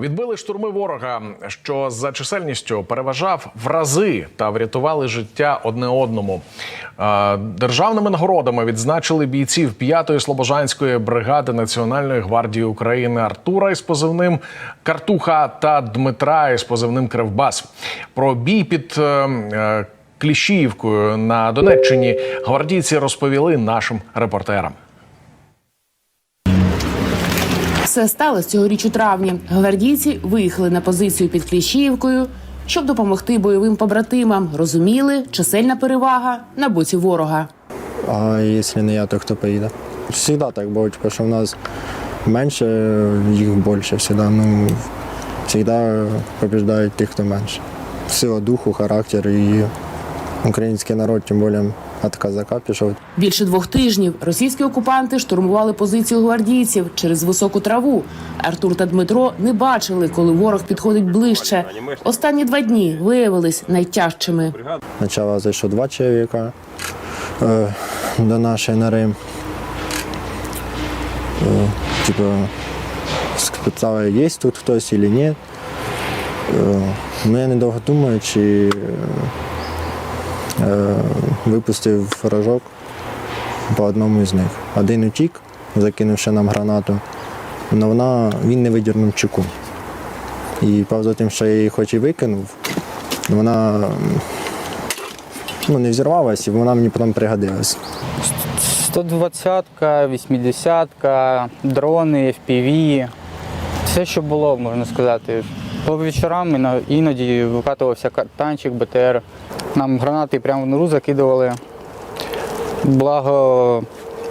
Відбили штурми ворога, що за чисельністю переважав в рази та врятували життя одне одному. Державними нагородами відзначили бійців 5-ї слобожанської бригади Національної гвардії України Артура із позивним Картуха та Дмитра із позивним Кривбас. Про бій під е, е, Кліщіївкою на Донеччині гвардійці розповіли нашим репортерам. Все сталося цьогоріч у травні. Гвардійці виїхали на позицію під Кліщіївкою, щоб допомогти бойовим побратимам. Розуміли, чисельна перевага на боці ворога. А якщо не я, то хто поїде? Всегда так було, що в нас менше, їх більше. Всегда, ну, всегда побіждають ті, хто менше. Сила духу, характер і український народ, тим більше від казака пішов. Більше двох тижнів російські окупанти штурмували позицію гвардійців через високу траву. Артур та Дмитро не бачили, коли ворог підходить ближче. Останні два дні виявились найтяжчими. Спочатку зайшло два чоловіка е, до нашої нори. Е, типу, спитали, є тут хтось чи ні. Е, ну, я недовго думаючи, е, випустив рожок по одному з них. Один утік, закинувши нам гранату, але вона, він не видірнув чеку. І поза тим, що я її хоч і викинув, вона ну, не взірвалась, і вона мені потім пригодилась. 120-ка, 80-ка, дрони, FPV. Все, що було, можна сказати. По вечорам іноді викатувався танчик, БТР. Нам гранати прямо в нору закидували. Благо,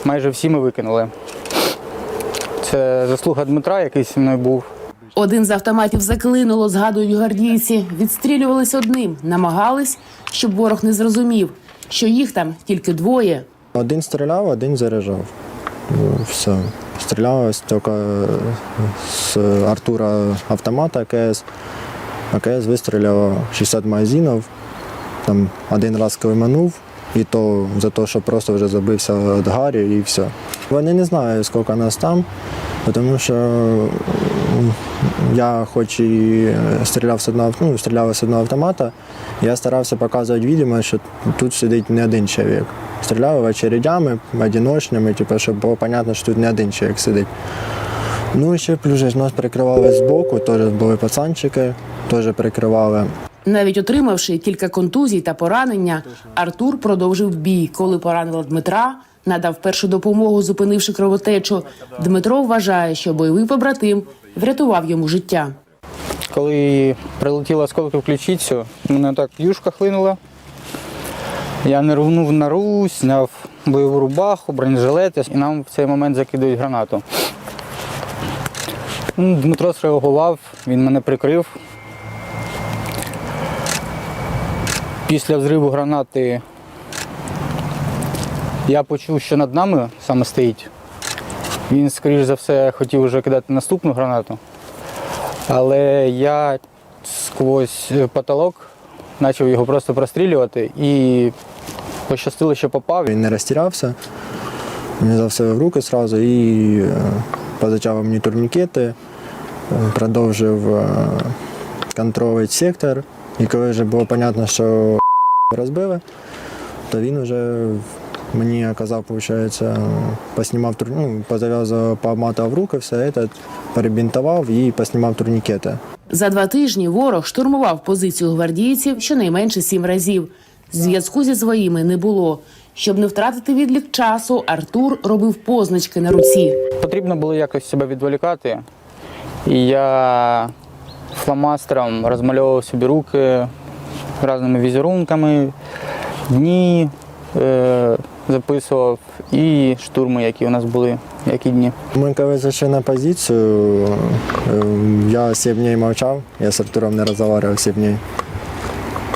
майже всі ми викинули. Це заслуга Дмитра, який зі мною був. Один з автоматів заклинуло, згадують гвардійці. Відстрілювались одним, намагались, щоб ворог не зрозумів, що їх там тільки двоє. Один стріляв, один заряджав. Ну, Все. Стрілялось тільки з Артура автомата АКС. АКС вистріляло 60 магазинів. Там один раз климанув, і то за те, що просто вже забився від Гарі і все. Вони не знають, скільки нас там, тому що я хоч і стріляв з одного, ну, стріляв з одного автомата, я старався показувати відео, що тут сидить не один чоловік. Стріляв очередями, одиночними, типу, щоб було зрозуміло, що тут не один чоловік сидить. Ну і ще плюс нас прикривали збоку, теж були пацанчики, теж прикривали. Навіть отримавши кілька контузій та поранення, Артур продовжив бій. Коли поранила Дмитра, надав першу допомогу, зупинивши кровотечу. Дмитро вважає, що бойовий побратим врятував йому життя. Коли прилетіла осколки в ключицю, мене так юшка хлинула. Я не рвнув на русь, зняв бойову рубаху, бронежилет, і нам в цей момент закидують гранату. Дмитро среагував, він мене прикрив. Після взриву гранати я почув, що над нами саме стоїть. Він, скоріш за все, хотів вже кидати наступну гранату. Але я сквозь потолок почав його просто прострілювати і пощастило, що попав. Він не розтірався, він взяв себе в руки одразу і е, позачав мені турнікети, е, продовжив е, контролювати сектор. І коли вже було зрозуміло, що розбили, то він вже мені оказав, виходить, поснімав ну, позав'язав, пообматував руки, все це, перебінтував і поснімав турнікети. За два тижні ворог штурмував позицію гвардійців щонайменше сім разів. Зв'язку зі своїми не було. Щоб не втратити відлік часу, Артур робив позначки на руці. Потрібно було якось себе відволікати. І я фломастером розмальовував собі руки різними візерунками, дні е, записував і штурми, які у нас були, які дні. Ми коли зайшли на позицію, е, я 7 днів мовчав, я з Артуром не розмовляв 7 днів.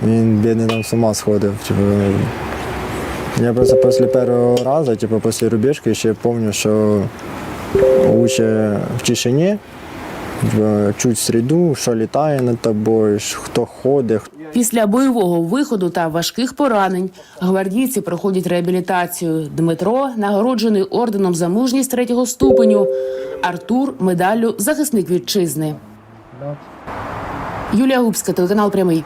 Він бідний там з ума сходив. Типу, я просто після першого разу, типу, після рубежки, ще пам'ятаю, що лучше в тишині, чуть среду, що літає над тобою, хто ходить, Після бойового виходу та важких поранень гвардійці проходять реабілітацію. Дмитро нагороджений орденом за мужність третього ступеню. Артур медаллю захисник вітчизни. Юлія Губська, телеканал Прямий.